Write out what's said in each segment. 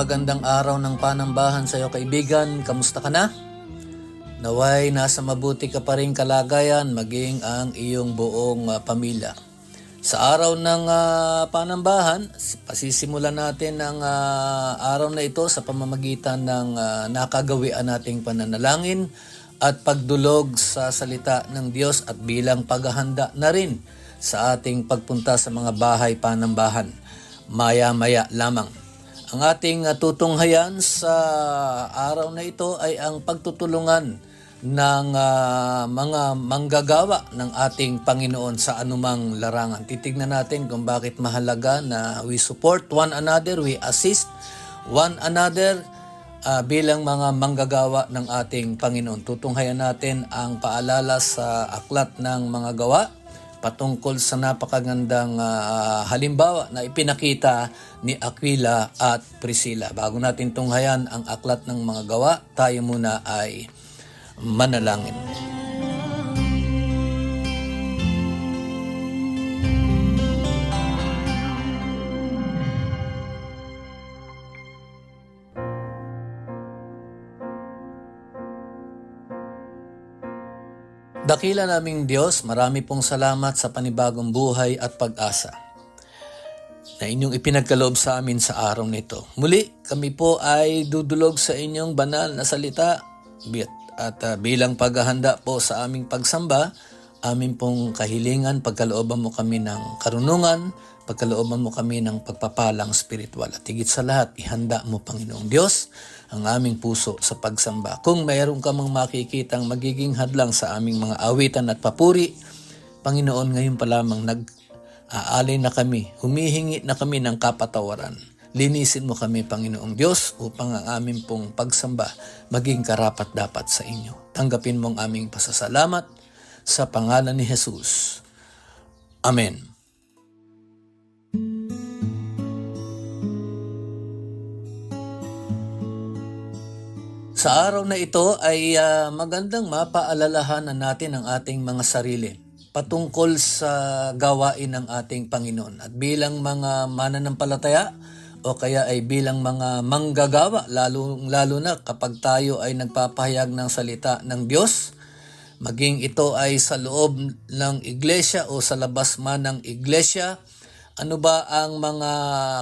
Magandang araw ng panambahan sa iyo kaibigan. Kamusta ka na? Naway nasa mabuti ka pa rin kalagayan maging ang iyong buong ah, pamilya. Sa araw ng ah, panambahan, pasisimulan natin ang ah, araw na ito sa pamamagitan ng ah, nakagawian nating pananalangin at pagdulog sa salita ng Diyos at bilang paghahanda na rin sa ating pagpunta sa mga bahay panambahan. Maya-maya lamang. Ang ating uh, tutunghayan sa araw na ito ay ang pagtutulungan ng ah, mga manggagawa ng ating Panginoon sa anumang larangan. Titignan natin kung bakit mahalaga na we support one another, we assist one another ah, bilang mga manggagawa ng ating Panginoon. Tutunghayan natin ang paalala sa aklat ng mga gawa patungkol sa napakagandang ah, halimbawa na ipinakita ni Aquila at Priscilla. Bago natin tunghayan ang aklat ng mga gawa, tayo muna ay manalangin. Dakila naming Diyos, marami pong salamat sa panibagong buhay at pag-asa na inyong ipinagkaloob sa amin sa araw nito. Muli, kami po ay dudulog sa inyong banal na salita at ah, bilang paghahanda po sa aming pagsamba, amin pong kahilingan, pagkalooban mo kami ng karunungan, pagkalooban mo kami ng pagpapalang spiritual. At higit sa lahat, ihanda mo, Panginoong Diyos, ang aming puso sa pagsamba. Kung mayroon ka mang makikitang magiging hadlang sa aming mga awitan at papuri, Panginoon, ngayon pa lamang nag aalay na kami, humihingi na kami ng kapatawaran. Linisin mo kami, Panginoong Diyos, upang ang aming pong pagsamba maging karapat dapat sa inyo. Tanggapin mo ang aming pasasalamat sa pangalan ni Jesus. Amen. Sa araw na ito ay ah, magandang mapaalalahanan natin ang ating mga sarili patungkol sa gawain ng ating Panginoon. At bilang mga mananampalataya o kaya ay bilang mga manggagawa, lalo, lalo na kapag tayo ay nagpapahayag ng salita ng Diyos, maging ito ay sa loob ng iglesia o sa labas man ng iglesia, ano ba ang mga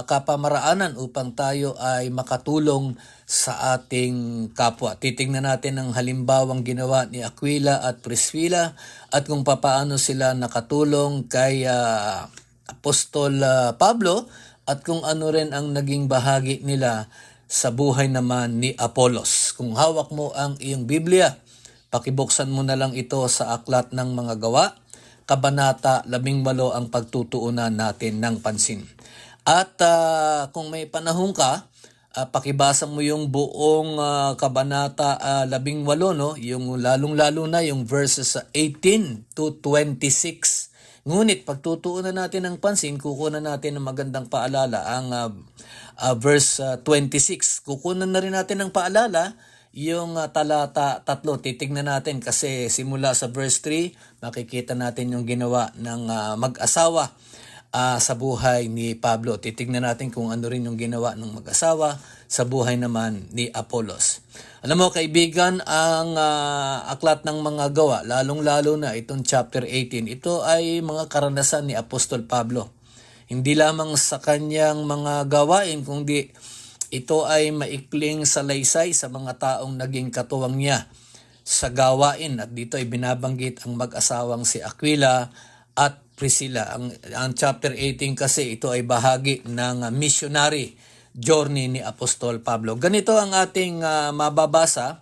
kapamaraanan upang tayo ay makatulong sa ating kapwa? Titingnan natin ang halimbawang ginawa ni Aquila at Priscilla at kung papaano sila nakatulong kay ah, Apostol ah, Pablo at kung ano rin ang naging bahagi nila sa buhay naman ni Apolos. Kung hawak mo ang iyong Biblia, pakibuksan mo na lang ito sa aklat ng mga gawa, Kabanata 18 ang pagtutuunan natin ng pansin. At ah, kung may panahon ka, ah, pakibasa mo yung buong ah, Kabanata ah, 18, no? yung lalong-lalo na yung verses ah, 18 to 26. Ngunit pagtutuunan natin ng pansin, kukunan natin ng magandang paalala ang ah, ah, verse ah, 26. Kukunan na rin natin ng paalala yung ah, talata tatlo, titignan natin kasi simula sa verse 3, makikita natin yung ginawa ng ah, mag-asawa ah, sa buhay ni Pablo. Titignan natin kung ano rin yung ginawa ng mag-asawa sa buhay naman ni Apolos. Alam mo kaibigan, ang ah, aklat ng mga gawa, lalong-lalo na itong chapter 18, ito ay mga karanasan ni Apostol Pablo. Hindi lamang sa kanyang mga gawain, kundi ito ay maikling salaysay sa mga taong naging katuwang niya sa gawain at dito ay binabanggit ang mag-asawang si Aquila at Priscilla. Ang, ang chapter 18 kasi ito ay bahagi ng missionary journey ni Apostol Pablo. Ganito ang ating uh, mababasa.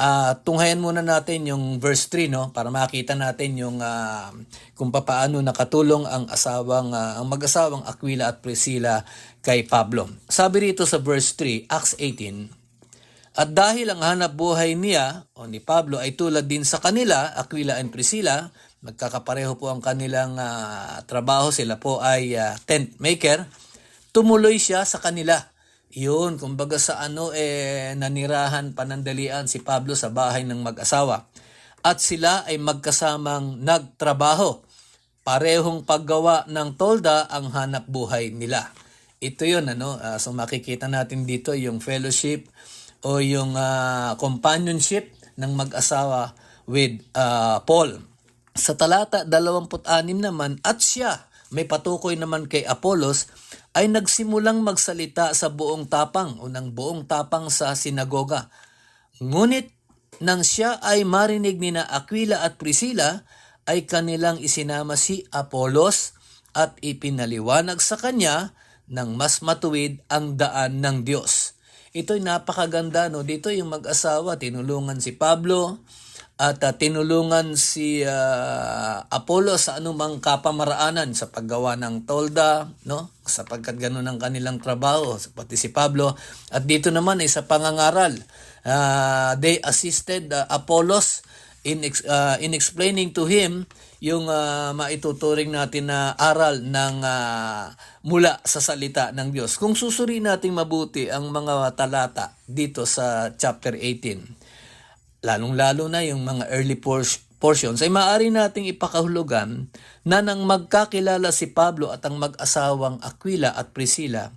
Ah, tunghayan muna natin yung verse 3 no para makita natin yung ah, kung paano nakatulong ang asawang ah, ang mag-asawang Aquila at Priscilla kay Pablo. Sabi rito sa verse 3, Acts 18, at dahil ang hanap buhay niya o ni Pablo ay tulad din sa kanila, Aquila and Priscilla, magkakapareho po ang kanilang ah, trabaho, sila po ay ah, tent maker, tumuloy siya sa kanila. Yun, kumbaga sa ano eh nanirahan panandalian si Pablo sa bahay ng mag-asawa. At sila ay magkasamang nagtrabaho. Parehong paggawa ng tolda ang hanap buhay nila. Ito yun, ano, ah, so makikita natin dito yung fellowship o yung ah, companionship ng mag-asawa with ah, Paul. Sa talata 26 naman, at siya, may patukoy naman kay Apollos, ay nagsimulang magsalita sa buong tapang o ng buong tapang sa sinagoga. Ngunit nang siya ay marinig ni na Aquila at Priscilla, ay kanilang isinama si Apollos at ipinaliwanag sa kanya ng mas matuwid ang daan ng Diyos. Ito'y napakaganda, no? Dito yung mag-asawa, tinulungan si Pablo, at uh, tinulungan si uh, Apollo sa anumang kapamaraanan sa paggawa ng tolda, no? Sapagkat ganun ang kanilang trabaho, pati si Pablo. At dito naman ay sa pangangaral, uh, they assisted uh, Apollos in uh, in explaining to him yung uh, maituturing natin na aral ng uh, mula sa salita ng Diyos. Kung susuri natin mabuti ang mga talata dito sa chapter 18, lalong-lalo na yung mga early por- portions, ay maaari nating ipakahulugan na nang magkakilala si Pablo at ang mag-asawang Aquila at Priscilla,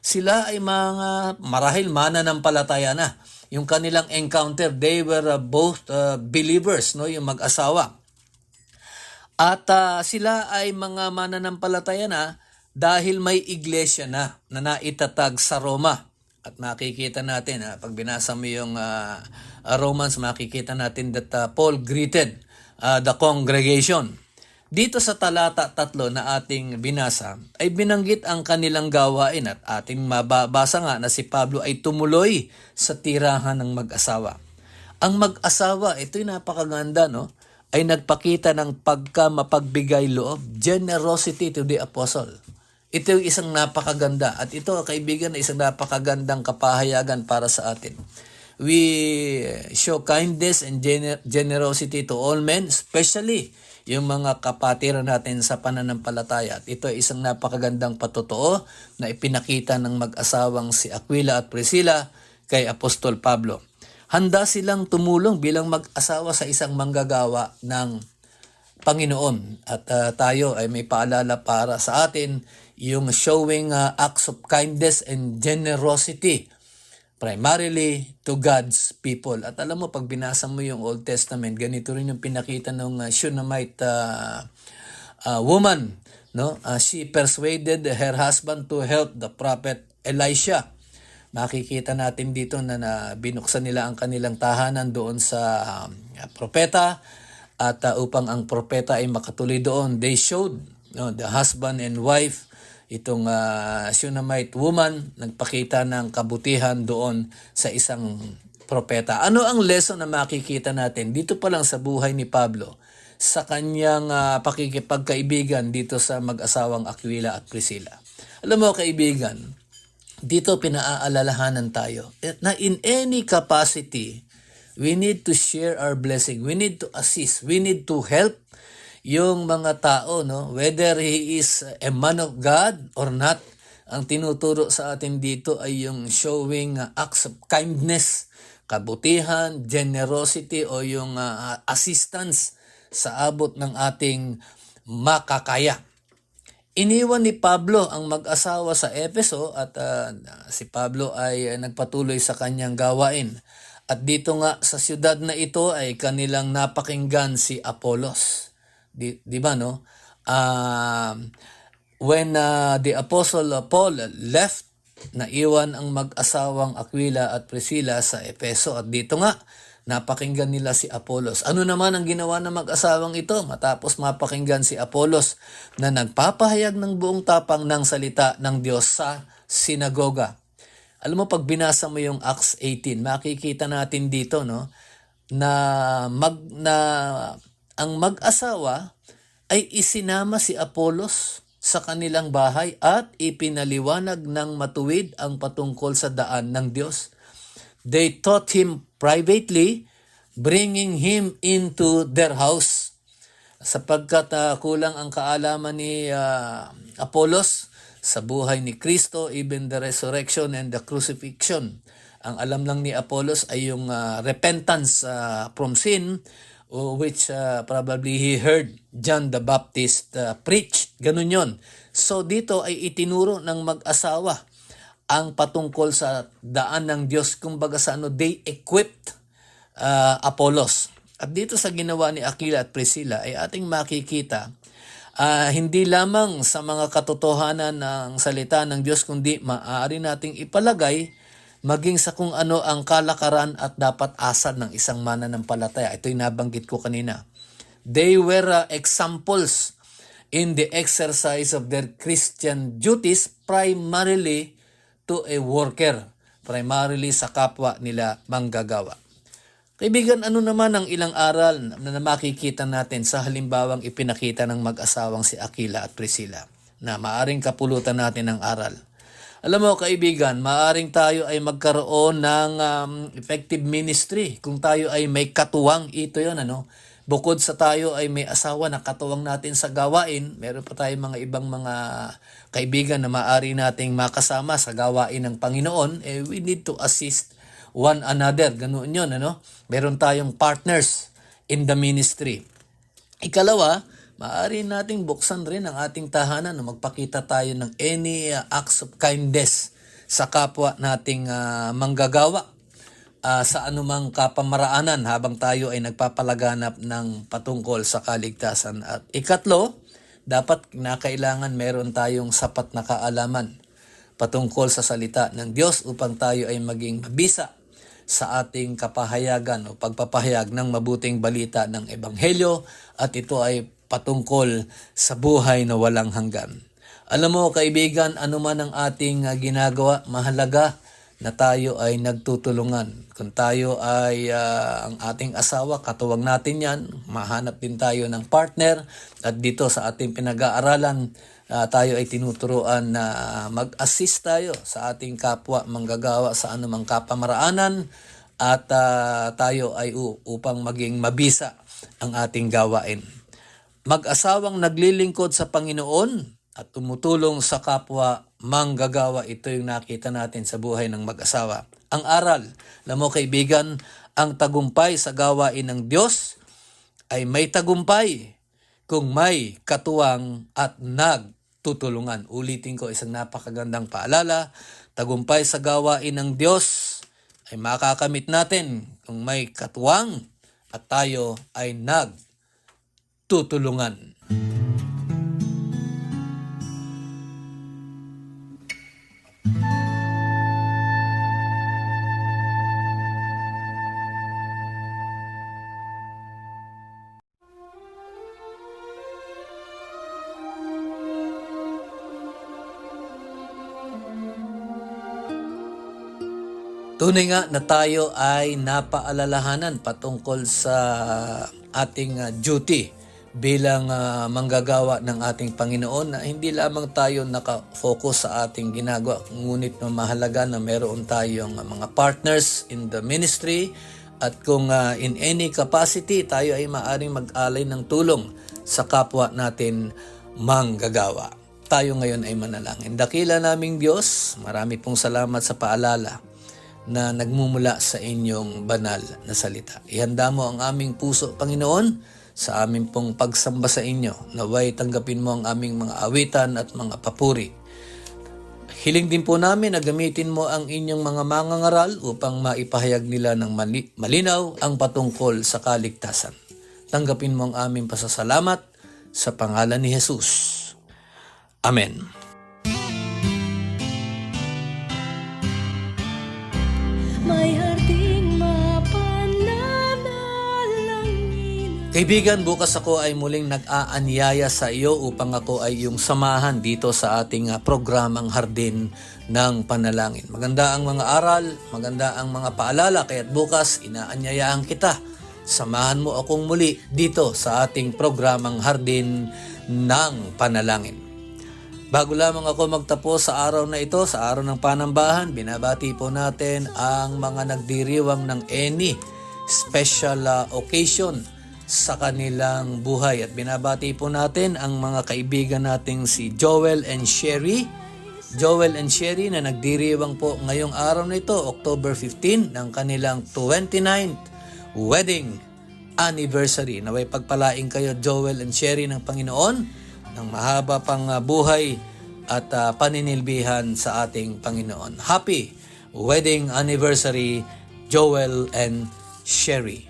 sila ay mga marahil mananampalataya na. Yung kanilang encounter, they were uh, both uh, believers, no, yung mag-asawa. At uh, sila ay mga mananampalataya na dahil may iglesia na na naitatag sa Roma. At makikita natin, ha, pag binasa mo yung uh, Romans, makikita natin that uh, Paul greeted uh, the congregation. Dito sa talata tatlo na ating binasa, ay binanggit ang kanilang gawain at ating mababasa nga na si Pablo ay tumuloy sa tirahan ng mag-asawa. Ang mag-asawa, ito'y napakaganda, no? ay nagpakita ng pagka mapagbigay loob, generosity to the apostle. Ito yung isang napakaganda at ito kaibigan isang napakagandang kapahayagan para sa atin. We show kindness and gener- generosity to all men, especially yung mga kapatiran natin sa pananampalataya. At ito ay isang napakagandang patotoo na ipinakita ng mag-asawang si Aquila at Priscilla kay Apostol Pablo. Handa silang tumulong bilang mag-asawa sa isang manggagawa ng Panginoon. At uh, tayo ay may paalala para sa atin yung showing uh, acts of kindness and generosity primarily to God's people. At alam mo, pag binasa mo yung Old Testament, ganito rin yung pinakita ng uh, Shunammite uh, uh, woman. No? Uh, she persuaded her husband to help the prophet Elisha. Makikita natin dito na, na binuksan nila ang kanilang tahanan doon sa um, propeta at uh, upang ang propeta ay makatuloy doon, they showed no, the husband and wife itong uh, Shunammite woman nagpakita ng kabutihan doon sa isang propeta. Ano ang lesson na makikita natin dito pa lang sa buhay ni Pablo sa kanyang uh, pakikipagkaibigan dito sa mag-asawang Aquila at Priscilla? Alam mo kaibigan, dito pinaaalalahanan tayo na in any capacity, we need to share our blessing. We need to assist. We need to help yung mga tao, no? whether he is a man of God or not. Ang tinuturo sa atin dito ay yung showing uh, acts of kindness, kabutihan, generosity o yung uh, assistance sa abot ng ating makakaya. Iniwan ni Pablo ang mag-asawa sa Efeso at uh, si Pablo ay uh, nagpatuloy sa kanyang gawain. At dito nga sa siyudad na ito ay kanilang napakinggan si Apolos. Di, di ba no? Uh, when uh, the apostle Paul left, naiwan ang mag-asawang Aquila at Priscilla sa Epeso at dito nga napakinggan nila si Apolos. Ano naman ang ginawa ng mag-asawang ito matapos mapakinggan si Apolos na nagpapahayag ng buong tapang ng salita ng Diyos sa sinagoga. Alam mo, pag binasa mo yung Acts 18, makikita natin dito, no, na, mag, na ang mag-asawa ay isinama si Apolos sa kanilang bahay at ipinaliwanag ng matuwid ang patungkol sa daan ng Diyos. They taught him privately, bringing him into their house. Sapagkat ah, kulang ang kaalaman ni ah, Apolos sa buhay ni Kristo, even the resurrection and the crucifixion. Ang alam lang ni Apolos ay yung ah, repentance ah, from sin, which ah, probably he heard John the Baptist ah, preach. Ganun yon. So dito ay itinuro ng mag-asawa ang patungkol sa daan ng Diyos. Kumbaga sa ano, they equipped uh, Apollos. At dito sa ginawa ni Aquila at Priscilla ay ating makikita ah, hindi lamang sa mga katotohanan ng salita ng Diyos kundi maaari nating ipalagay maging sa kung ano ang kalakaran at dapat asal ng isang mananampalataya. Ito yung nabanggit ko kanina. They were uh, examples in the exercise of their Christian duties primarily to a worker, primarily sa kapwa nila manggagawa. Kaibigan, ano naman ang ilang aral na makikita natin sa halimbawang ipinakita ng mag-asawang si Aquila at Priscilla na maaring kapulutan natin ng aral. Alam mo kaibigan, maaring tayo ay magkaroon ng um, effective ministry kung tayo ay may katuwang. Ito yon ano. Bukod sa tayo ay may asawa na katuwang natin sa gawain, meron pa tayong mga ibang mga kaibigan na maaari nating makasama sa gawain ng Panginoon, eh, we need to assist one another. Ganoon yun, ano? Meron tayong partners in the ministry. Ikalawa, maaari nating buksan rin ang ating tahanan na magpakita tayo ng any uh, acts of kindness sa kapwa nating uh, manggagawa uh, sa anumang kapamaraanan habang tayo ay nagpapalaganap ng patungkol sa kaligtasan. At ikatlo, dapat nakailangan meron tayong sapat na kaalaman patungkol sa salita ng Diyos upang tayo ay maging mabisa sa ating kapahayagan o pagpapahayag ng mabuting balita ng Ebanghelyo at ito ay patungkol sa buhay na walang hanggan. Alam mo kaibigan, ano man ang ating uh, ginagawa, mahalaga na tayo ay nagtutulungan. Kung tayo ay uh, ang ating asawa, katuwang natin yan, mahanap din tayo ng partner at dito sa ating pinag-aaralan, uh, tayo ay tinuturuan na mag-assist tayo sa ating kapwa manggagawa sa anumang kapamaraanan at uh, tayo ay upang maging mabisa ang ating gawain. Mag-asawang naglilingkod sa Panginoon at tumutulong sa kapwa manggagawa. Ito yung nakita natin sa buhay ng mag-asawa. Ang aral, alam mo kaibigan, ang tagumpay sa gawain ng Diyos ay may tagumpay kung may katuwang at nagtutulungan. Ulitin ko isang napakagandang paalala. Tagumpay sa gawain ng Diyos ay makakamit natin kung may katuwang at tayo ay nagtutulungan. Tunay nga na tayo ay napaalalahanan patungkol sa ating uh, duty bilang uh, manggagawa ng ating Panginoon na hindi lamang tayo nakafocus sa ating ginagawa ngunit mahalaga na meron tayong uh, mga partners in the ministry at kung uh, in any capacity tayo ay maaring mag-alay ng tulong sa kapwa natin manggagawa. Tayo ngayon ay manalangin. Dakila naming Diyos, marami pong salamat sa paalala na nagmumula sa inyong banal na salita. Ihanda mo ang aming puso, Panginoon, sa aming pong pagsamba sa inyo. Naway tanggapin mo ang aming mga awitan at mga papuri. Hiling din po namin na gamitin mo ang inyong mga mangangaral upang maipahayag nila ng mali- malinaw ang patungkol sa kaligtasan. Tanggapin mo ang aming pasasalamat sa pangalan ni Jesus. Amen. May Kaibigan, bukas ako ay muling nag-aanyaya sa iyo upang ako ay yung samahan dito sa ating ah, programang Hardin ng Panalangin. Maganda ang mga aral, maganda ang mga paalala, kaya't bukas inaanyayahan kita. Samahan mo akong muli dito sa ating programang Hardin ng Panalangin. Bago lamang ako magtapos sa araw na ito, sa araw ng panambahan, binabati po natin ang mga nagdiriwang ng any special ah, occasion sa kanilang buhay. At binabati po natin ang mga kaibigan nating si Joel and Sherry. Joel and Sherry na nagdiriwang po ngayong araw na ito, October 15, ng kanilang 29th wedding anniversary. Naway pagpalaing kayo Joel and Sherry ng Panginoon ng mahaba pang ah, buhay at ah, paninilbihan sa ating Panginoon. Happy wedding anniversary Joel and Sherry.